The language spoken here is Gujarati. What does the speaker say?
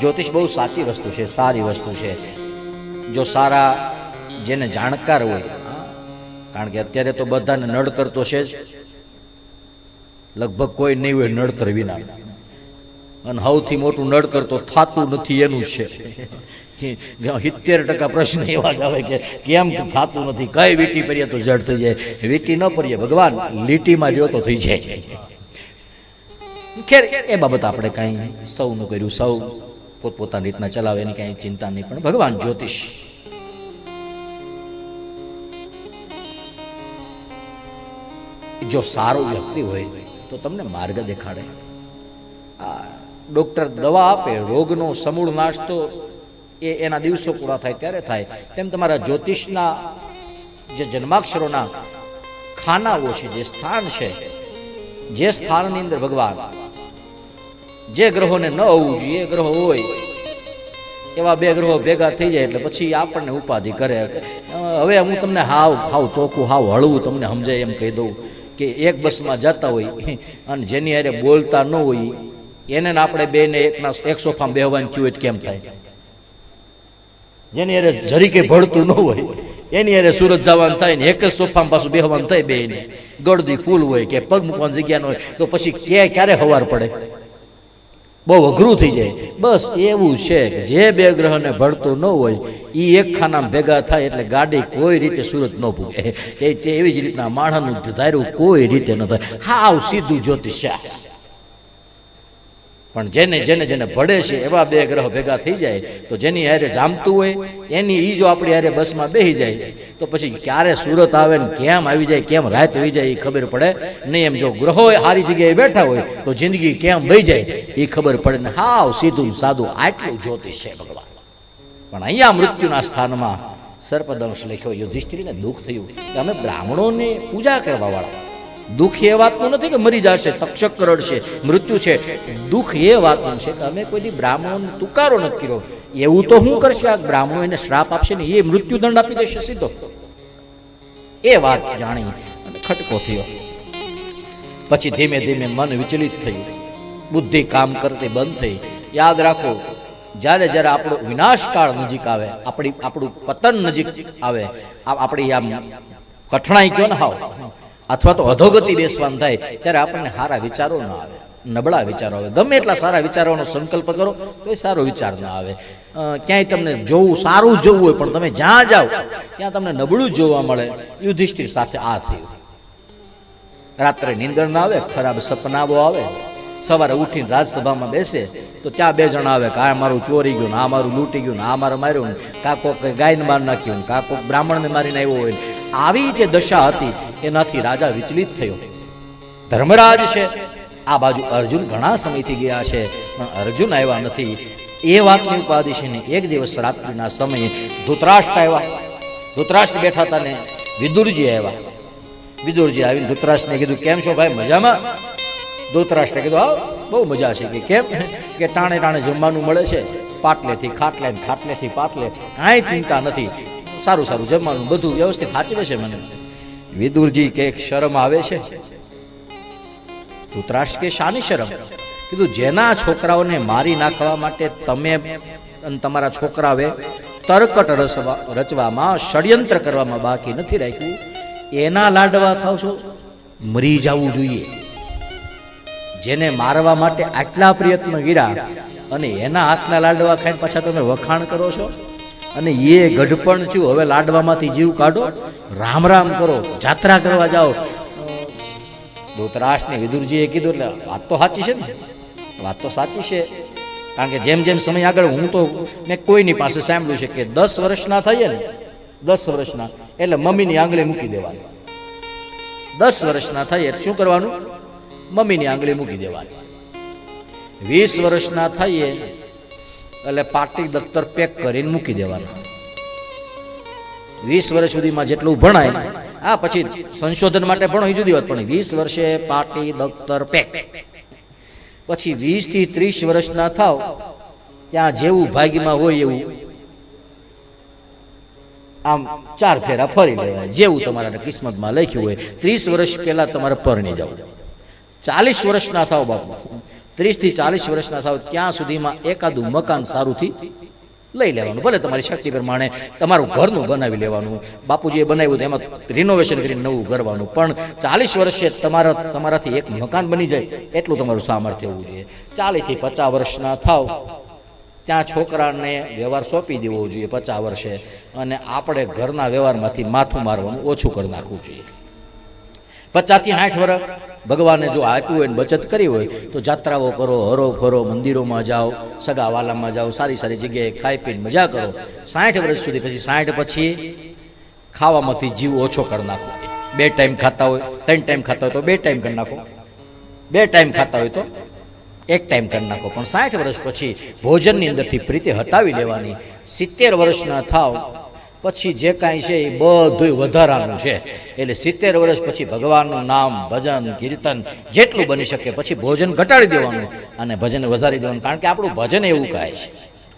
જ્યોતિષ બહુ સાચી વસ્તુ છે, સારી વસ્તુ છે. જો સારા જેને જાણકાર હોય, કારણ કે અત્યારે તો બધાને નડતર તો છે જ. લગભગ કોઈ નહીં હોય નડતર વિના. અને સૌથી મોટું નડતર તો થાતું નથી, એનું છે. સિત્તેર ટકા પ્રશ્ન એવા જ આવે કે કેમ થાતું નથી, કઈ વીટી પડીએ તો જડ થઈ જાય. વીટી ન પડીએ, ભગવાન લીટીમાં રહ્યો તો થઈ જાય. ખેર, એ બાબત આપણે કાંઈ સૌનું કર્યું, સૌ પોતપોતાની રીતના ચલાવે, એની કાંઈ ચિંતા નહીં. પણ ભગવાન જ્યોતિષ. જો સારો વ્યક્તિ હોય, તો તમને માર્ગ દેખાડે. આ ડોક્ટર દવા આપે, રોગનો સમૂળ નાશ તો એ એના દિવસો પૂરા થાય, ત્યારે થાય. તેમ તમારા જ્યોતિષના જે જન્માક્ષરોના ખાનાઓ છે, જે સ્થાન છે, જે સ્થાનની અંદર ભગવાન જે ગ્રહોને ન હોવું જોઈએ એ ગ્રહો હોય. એવા બે ગ્રહો ભેગા થઈ જાય એટલે પછી આપણને ઉપાધિ કરે. હવે હું તમને હાવ હાવ ચોખ્ખું હાવ હળવું તમને સમજાય એમ કહી દઉં કે એક બસમાં જતા હોય અને જેની હારે બોલતા ન હોય, એને આપણે બેને એકના એક સોફામાં બેહવાનું થયું હોય કેમ થાય? જેની હારે જરીકે ભળતું ન હોય, એની હારે સુરત જવાનું થાય ને એક જ સોફામાં પાછું બેહવાનું થાય બેને ગળદી ફૂલ હોય કે પગ મૂકવાની જગ્યા ન હોય તો પછી કે ક્યારે હવાર પડે? બહુ અઘરું થઈ જાય. બસ એવું છે કે જે બે ગ્રહને ભળતું ન હોય એ એક ખાનામાં ભેગા થાય એટલે ગાડી કોઈ રીતે સુરત ન પૂગે એ એવી જ રીતના માણસનું ધાર્યું કોઈ રીતે ન થાય. હાવ સીધું જ્યોતિષ છે. પણ જેને જેને જેને ભળે છે, એવા બે ગ્રહ ભેગા થઈ જાય, તો જેની હારે જામતું હોય, એની ઈ જો આપણી હારે બસમાં બેસી જાય, તો પછી ક્યારે સુરત આવે ને કેમ આવી જાય, કેમ રાત આવી જાય એ ખબર પડે નહીં એમ જો ગ્રહો સારી જગ્યાએ બેઠા હોય, તો જિંદગી કેમ વહી જાય એ ખબર પડે ને હાવ સીધું સાદું આટલું જ્યોતિષ છે ભગવાન. પણ અહીંયા મૃત્યુના સ્થાનમાં સર્પદંશ લખ્યો, યુધિષ્ઠિરને દુઃખ થયું કે અમે બ્રાહ્મણોને પૂજા કરવા વાળા. દુઃખ એ વાતનું નથી કે મરી જશે, તક્ષક રડશે મૃત્યુ છે. દુઃખ એ વાતનું છે કે અમે કોઈ દી તુકારો નથી કર્યો. એવું તો શું કરશે, આ બ્રાહ્મણો એને શ્રાપ આપશે ને એ મૃત્યુદંડ આપી દેશે સીધો. એ વાત જાણી અને ખટકો થયો. પછી ધીમે ધીમે મન વિચલિત થયું. બુદ્ધિ કામ કરતી બંધ થઈ. યાદ રાખો, જ્યારે જ્યારે આપણો વિનાશકાળ નજીક આવે, આપણી આપણું પતન નજીક આવે આપણી આમ કઠણાઈ કયો ને હાવ? અથવા તો અધોગતિ બેસવાનું થાય, ત્યારે આપણને સારા વિચારો ના આવે, નબળા વિચારો આવે. ગમે એટલા સારા વિચારોનો સંકલ્પ કરો તો એ સારો વિચાર ના આવે. ક્યાંય તમને જોવું, સારું જોવું હોય, પણ તમે જ્યાં જાઓ, ત્યાં તમને નબળું જોવા મળે. યુધિષ્ઠિર સાથે આ થયું. રાત્રે નીંદર ના આવે, ખરાબ સપનાઓ આવે. સવારે ઉઠીને રાજસભામાં બેસે, તો ત્યાં બે જણા આવે કે આ મારું ચોરી ગયું ને આ મારું લૂંટી ગયું ને આ મારે માર્યું ને. કોક ગાયને માર નાખ્યું કાકો બ્રાહ્મણને મારીને આવ્યો હોય આવી જે દશા હતી, એનાથી રાજા વિચલિત થયો. ધર્મરાજ છે, આ બાજુ અર્જુન ઘણા સમયથી ગયા છે, પણ અર્જુન આવ્યા નથી. એ વાતની ઉપાધિ છે ને, એક દિવસ રાત્રિના સમયે ધૂતરાષ્ટ્ર આવ્યા. ધૃતરાષ્ટ્ર બેઠા હતા ને, વિદુરજી આવ્યા. વિદુરજી આવીને ધૃતરાષ્ટ્રને કીધું, કેમ છો ભાઈ, મજામાં? ધૂતરાષ્ટ્રે કીધું, હા, બહુ મજા છે. કે કેમ? કે ટાણે ટાણે જમવાનું મળે છે. પાટલેથી ખાટલે ખાટલેથી પાટલે, કાંઈ ચિંતા નથી. સારું સારું, જમવાનું, બધું વ્યવસ્થિત સાચવે છે મને. વિદુરજી કે શરમ આવે છે. ધૃતરાષ્ટ્ર કે શાની શરમ? કીધું, જેના છોકરાઓને મારી નાખવા માટે તમે અને તમારા છોકરાઓએ તરકટ રચવામાં, ષડયંત્ર કરવામાં બાકી નથી રાખ્યું, એના લાડવા ખાવ છો? મરી જવું જોઈએ. જેને મારવા માટે આટલા પ્રયત્ન કર્યા અને એના હાથના લાડવા ખાઈને પાછા તમે વખાણ કરો છો? અને એ ગઢપણ થયું હવે લાડવામાંથી જીવ કાઢો, રામ રામ કરો, જાત્રા કરવા જાઓ. ધૃતરાષ્ટ્રને વિદુરજીએ કીધું, એટલે વાત તો સાચી છે ને. વાત તો સાચી છે. કારણ કે જેમ જેમ સમય આગળ હું તો મેં કોઈની પાસે સાંભળ્યું છે કે દસ વર્ષના થઈએ ને, દસ વર્ષના, એટલે મમ્મીની આંગળી મૂકી દેવાની. દસ વર્ષના થઈએ શું કરવાનું? મમ્મીની આંગળી મૂકી દેવાની. વીસ વર્ષના થઈએ એટલે પાટી દફતર પેક કરીને મૂકી દેવાનું. વીસ વર્ષ સુધીમાં જેટલું ભણાય, આ પછી સંશોધન માટે ભણો જુદી વાત, પણ વીસ વર્ષે પાટી દફતર પેક. પછી વીસથી ત્રીસ વર્ષના થાવ, ત્યાં જેવું ભાગ્યમાં હોય એવું. આમ ચાર ફેરા ફરી લેવાય, જેવું તમારા કિસ્મતમાં લખ્યું હોય. ત્રીસ વર્ષ પહેલા તમારે પરણી જવું. ચાલીસ વર્ષના થાવ બાપુ. ત્રીસથી ચાલીસ વર્ષના થાવ, ત્યાં સુધીમાં એકાદું મકાન સારુંથી લઈ લેવાનું. ભલે તમારી શક્તિ પ્રમાણે તમારું ઘરનું બનાવી લેવાનું, બાપુજીએ બનાવ્યું એમાં રિનોવેશન કરીને નવું કરવાનું પણ ચાલીસ વર્ષે તમારા, તમારાથી એક મકાન બની જાય, એટલું તમારું સામર્થ્ય હોવું જોઈએ. ચાલીસથી પચાસ વર્ષના થાવ, ત્યાં છોકરાને વ્યવહાર સોંપી દેવો જોઈએ પચાસ વર્ષે. અને આપણે ઘરના વ્યવહારમાંથી માથું મારવાનું ઓછું કરી નાખવું જોઈએ. પચાસથી સાઠ વર્ષ ભગવાને જો આપ્યું હોય ને બચત કરી હોય, તો જાત્રાઓ કરો, હરો ફરો, મંદિરોમાં જાઓ, સગા વાલામાં જાઓ, સારી સારી જગ્યાએ ખાઈ પીને મજા કરો. સાઠ વર્ષ સુધી પછી સાઠ પછી ખાવામાંથી જીવ ઓછો કરી નાખો. બે ટાઈમ ખાતા હોય, ત્રણ ટાઈમ ખાતા હોય તો બે ટાઈમ કરી નાખો. બે ટાઈમ ખાતા હોય તો એક ટાઈમ કરી નાખો. પણ સાઠ વર્ષ પછી ભોજનની અંદરથી પ્રીતિ હટાવી લેવાની. સિત્તેર વર્ષના થાવ પછી જે કાંઈ છે એ બધું વધારાનું છે. એટલે સિત્તેર વર્ષ પછી ભગવાનનું નામ, ભજન, કીર્તન જેટલું બની શકે, પછી ભોજન ઘટાડી દેવાનું અને ભજન વધારી દેવાનું. કારણ કે આપણું ભજન એવું કહે છે.